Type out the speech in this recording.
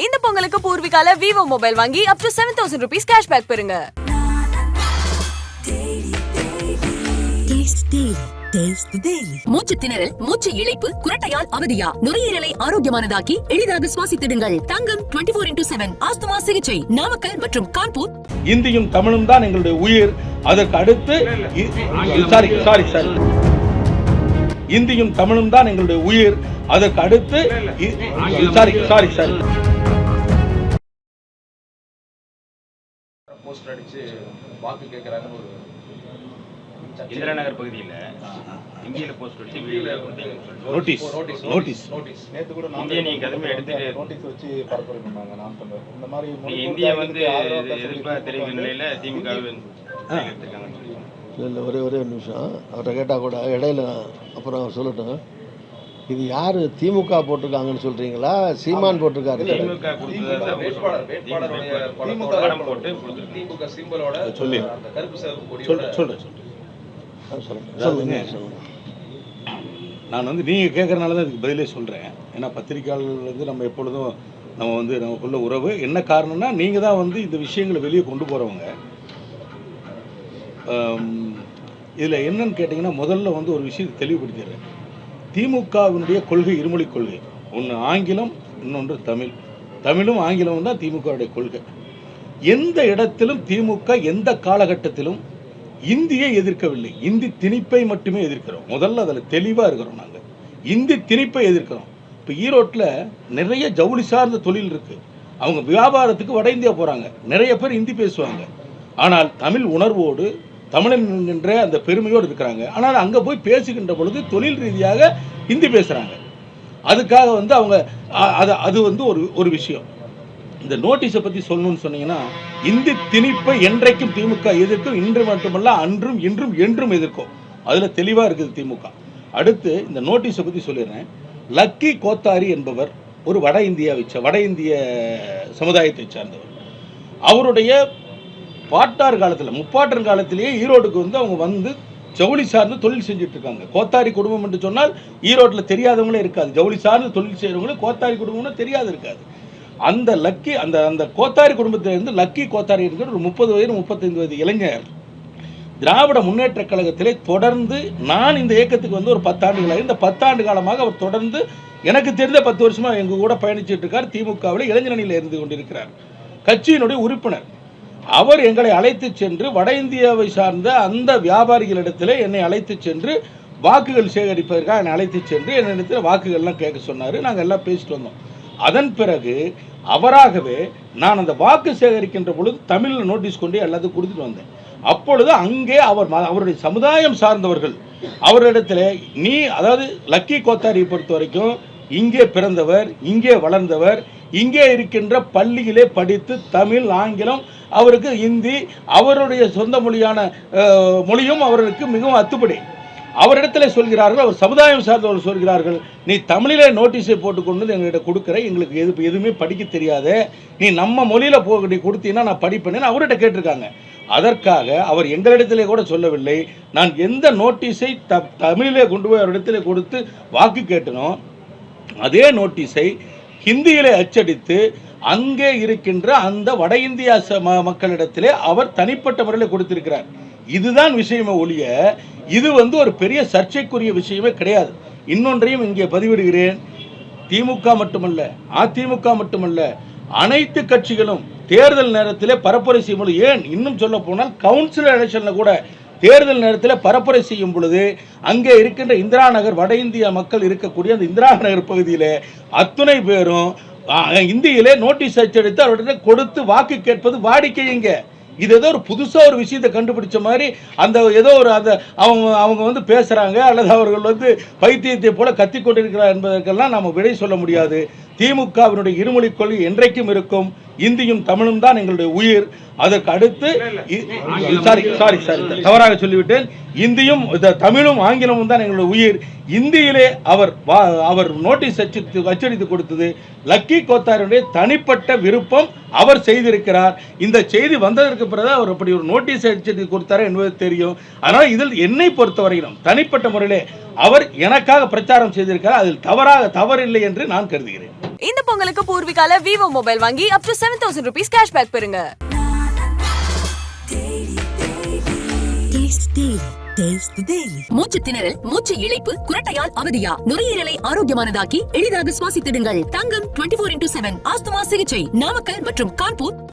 இந்த பொங்கலுக்கு பூர்விகால Vivo mobile வாங்கி up to seven thousand rupees cashback பெறுங்க. மூச்சு திணறல் மூச்சு இழைப்பு குரட்டையால் அவதியா? நுரையீரலை ஆரோக்கியமானதாக்கி எளிதாக சுவாசித்திடுங்கள். Thangam twenty four into seven asthma சிகிச்சை நாமக்கல் மற்றும் கான்பூர். இந்தியும் தமிழும் தான் எங்களுடைய உயிர். அதற்கு அடுத்து சாரி சாரி சாரி. இந்தியும் தமிழும் தான் எங்களுடைய உயிர். அதற்கு அடுத்து சாரி சாரி சாரி. போஸ்டர் அடிச்சு வாக்கு கேட்கறாங்கன்னு ஒரு இந்திரா நகர் பகுதியில் இந்தியில போஸ்ட் வச்சு video notice notice notice notice நேத்து கூட இந்திய நீ கதமை எடுத்துட்டு நோட்டீஸ் வச்சு பரப்புறாங்க நாம் தமிழர் இந்த மாதிரி இந்தியா வந்து எதிர்ப்பா தெரிவிக்கும் வந்து நிலையில திமுக எடுத்திருக்காங்கன்னு சொல்லி இல்லை இல்லை ஒரே ஒரே ஒரு நிமிஷம். அவர்கிட்ட கேட்டால் கூட இடையில அப்புறம் அவர் சொல்லட்டும். இது யார்? திமுக போட்டிருக்காங்கன்னு சொல்கிறீங்களா சீமான் போட்டிருக்காரு. சொல்லி. சொல்லுங்கள் நான் வந்து நீங்கள் கேட்குறனால தான் இதுக்கு பதிலே சொல்கிறேன் ஏன்னா பத்திரிக்கையாளர்கள் வந்து நம்ம எப்பொழுதும் நம்ம வந்து நமக்குள்ள உறவு. என்ன காரணம்னா நீங்கள் தான் வந்து இந்த விஷயங்களை வெளியே கொண்டு போகிறவங்க இதில் என்னன்னு கேட்டிங்கன்னா முதல்ல வந்து ஒரு விஷயத்தை தெளிவுபடுத்திடுறேன். திமுகவினுடைய கொள்கை இருமொழி கொள்கை. ஒன்று ஆங்கிலம் இன்னொன்று தமிழ். தமிழும் ஆங்கிலமும் தான் திமுகவுடைய கொள்கை. எந்த இடத்திலும் திமுக எந்த காலகட்டத்திலும் இந்தியை எதிர்க்கவில்லை. இந்தி திணிப்பை மட்டுமே எதிர்க்கிறோம். முதல்ல அதில் தெளிவாக இருக்கிறோம் நாங்கள் இந்தி திணிப்பை எதிர்க்கிறோம். இப்போ ஈரோட்டில் நிறைய ஜவுளி சார்ந்த தொழில் இருக்குது அவங்க வியாபாரத்துக்கு வட இந்தியா போகிறாங்க நிறைய பேர் இந்தி பேசுவாங்க. ஆனால் தமிழ் உணர்வோடு தமிழன் என்கின்ற அந்த பெருமையோடு இருக்கிறாங்க. ஆனால் அங்கே போய் பேசுகின்ற பொழுது தொழில் ரீதியாக ஹிந்தி பேசுகிறாங்க அதுக்காக வந்து அவங்க அது அது வந்து ஒரு ஒரு விஷயம். இந்த நோட்டீஸை பற்றி சொல்லணும்னு சொன்னீங்கன்னா இந்தி திணிப்பை என்றைக்கும் திமுக எதிர்க்கும் இன்று மட்டுமல்ல அன்றும் இன்றும் என்றும் எதிர்க்கும். அதில் தெளிவாக இருக்குது திமுக. அடுத்து இந்த நோட்டீஸை பற்றி சொல்லிடுறேன். லக்கி கோத்தாரி என்பவர் ஒரு வட இந்தியாவை சே- வட இந்திய சமுதாயத்தை சார்ந்தவர். அவருடைய பாட்டார் காலத்தில் முப்பாட்டர் காலத்திலேயே ஈரோடுக்கு வந்து அவங்க வந்து ஜவுளி சார்ந்து தொழில் செஞ்சுட்டு இருக்காங்க. கோத்தாரி குடும்பம் என்று சொன்னால் ஈரோட்டில் தெரியாதவங்களே இருக்காது. ஜவுளி சார்ந்து தொழில் செய்கிறவங்களும் கோத்தாரி குடும்பம்னு தெரியாது இருக்காது. அந்த லக்கி அந்த அந்த கோத்தாரி குடும்பத்திலிருந்து லக்கி கோத்தாரி இருக்கிற ஒரு முப்பது வயது முப்பத்தைந்து வயது இளைஞர் திராவிட முன்னேற்றக் கழகத்திலே தொடர்ந்து நான் இந்த இயக்கத்துக்கு வந்து ஒரு பத்தாண்டுகளாக இந்த பத்தாண்டு காலமாக அவர் தொடர்ந்து எனக்கு தெரிந்த பத்து வருஷமாக எங்கள் கூட பயணிச்சுட்டு இருக்கார். திமுகவில் இளைஞரணியில் இருந்து கொண்டிருக்கிறார். கட்சியினுடைய உறுப்பினர். அவர் எங்களை அழைத்து சென்று வட இந்தியாவை சார்ந்த அந்த வியாபாரிகளிடத்தில் என்னை அழைத்து சென்று வாக்குகள் சேகரிப்பதற்காக என்னை அழைத்து சென்று என்னிடத்தில் வாக்குகள்லாம் கேட்க சொன்னார். நாங்கள் எல்லாம் பேசிட்டு வந்தோம். அதன் பிறகு அவராகவே நான் அந்த வாக்கு சேகரிக்கின்ற பொழுது தமிழில் நோட்டீஸ் கொண்டு எல்லாத்துக்கும் கொடுத்துட்டு வந்தேன். அப்பொழுது அங்கே அவர் ம- அவருடைய சமுதாயம் சார்ந்தவர்கள் அவரிடத்தில் நீ அதாவது லக்கி கோத்தாரியை பொறுத்த வரைக்கும் இங்கே பிறந்தவர் இங்கே வளர்ந்தவர் இங்கே இருக்கின்ற பள்ளியிலே படித்து தமிழ் ஆங்கிலம் அவருக்கு இந்தி அவருடைய சொந்த மொழியான மொழியும் அவருக்கு மிகவும் அத்துப்படி. அவரிடத்துல சொல்கிறார்கள் அவர் சமுதாயம் சார்ந்தவர்கள் சொல்கிறார்கள் நீ தமிழிலே நோட்டீஸை போட்டுக்கொண்டு வந்து எங்கள்கிட்ட கொடுக்குற எங்களுக்கு எது எதுவுமே படிக்க தெரியாது. நீ நம்ம மொழியில் போ நீ கொடுத்தீங்கன்னா நான் படிப்பேன்னு அவர்கிட்ட கேட்டிருக்காங்க. அதற்காக அவர் எங்களிடத்திலே கூட சொல்லவில்லை. நான் எந்த நோட்டீஸை த தமிழிலே கொண்டு போய் அவரிடத்திலே கொடுத்து வாக்கு கேட்டனோ அதே நோட்டீஸை ஹிந்தியிலே அச்சடித்து அங்கே இருக்கின்ற அந்த வட இந்தியா ம- மக்களிடத்திலே அவர் தனிப்பட்ட முறையில் கொடுத்திருக்கிறார். இதுதான் விஷயமே ஒழிய இது வந்து ஒரு பெரிய சர்ச்சைக்குரிய விஷயமே கிடையாது. இன்னொன்றையும் இங்கே பதிவிடுகிறேன். திமுக மட்டுமல்ல அதிமுக மட்டுமல்ல அனைத்து கட்சிகளும் தேர்தல் நேரத்திலே பரப்புரை செய்யும் ஏன் இன்னும் சொல்ல போனால் கவுன்சிலர் எலெக்ஷனில் கூட தேர்தல் நேரத்தில் பரப்புரை செய்யும் பொழுது அங்கே இருக்கின்ற இந்திரா நகர் வட இந்திய மக்கள் இருக்கக்கூடிய அந்த இந்திரா நகர் பகுதியில் அத்துணை பேரும் இந்தியிலே நோட்டீஸ் அச்சடித்து அவர்கிட்ட கொடுத்து வாக்கு கேட்பது வாடிக்கை இங்கே. இது ஏதோ ஒரு புதுசாக ஒரு விஷயத்தை கண்டுபிடிச்ச மாதிரி அந்த ஏதோ ஒரு அந்த அவங்க அவங்க வந்து பேசுகிறாங்க அல்லது அவர்கள் வந்து பைத்தியத்தை போல கத்தி கொண்டிருக்கிறார் என்பதற்கெல்லாம் நாம் விடை சொல்ல முடியாது. திமுகவினுடைய இருமொழி கொள்கை என்றைக்கும் இருக்கும். இந்தியும் தமிழும் தான் எங்களுடைய உயிர். அதற்கு அடுத்து சாரி சாரி சாரி தவறாக சொல்லிவிட்டேன். இந்தியும் இந்த தமிழும் ஆங்கிலமும் தான் எங்களுடைய உயிர். இந்தியிலே அவர் அவர் நோட்டீஸ் அச்சடித்து அச்சடித்து கொடுத்தது லக்கி கோத்தாருடைய தனிப்பட்ட விருப்பம் அவர் செய்திருக்கிறார். இந்த செய்தி வந்ததற்கு பிறகு அவர் அப்படி ஒரு நோட்டீஸ் அச்சடித்து கொடுத்தாரு என்பது தெரியும். ஆனால் இதில் என்னை பொறுத்தவரையிலும் தனிப்பட்ட முறையிலே அவர் எனக்காக பிரச்சாரம் செய்திருக்கிறார். அதில் தவறாக தவறில்லை என்று நான் கருதுகிறேன். இந்த பொங்கலுக்கு பூர்விகால விவோ மொபைல் வாங்கி up to seven thousand rupees cashback பெறுங்க. மூச்சு திணறல் மூச்சு இழைப்பு குரட்டையால் அவதியா? நுரையீரலை ஆரோக்கியமானதாக்கி எளிதாக சுவாசித்திடுங்கள். Thangam twenty four into seven asthma சிகிச்சை நாமக்கல் மற்றும் கான்பூர்.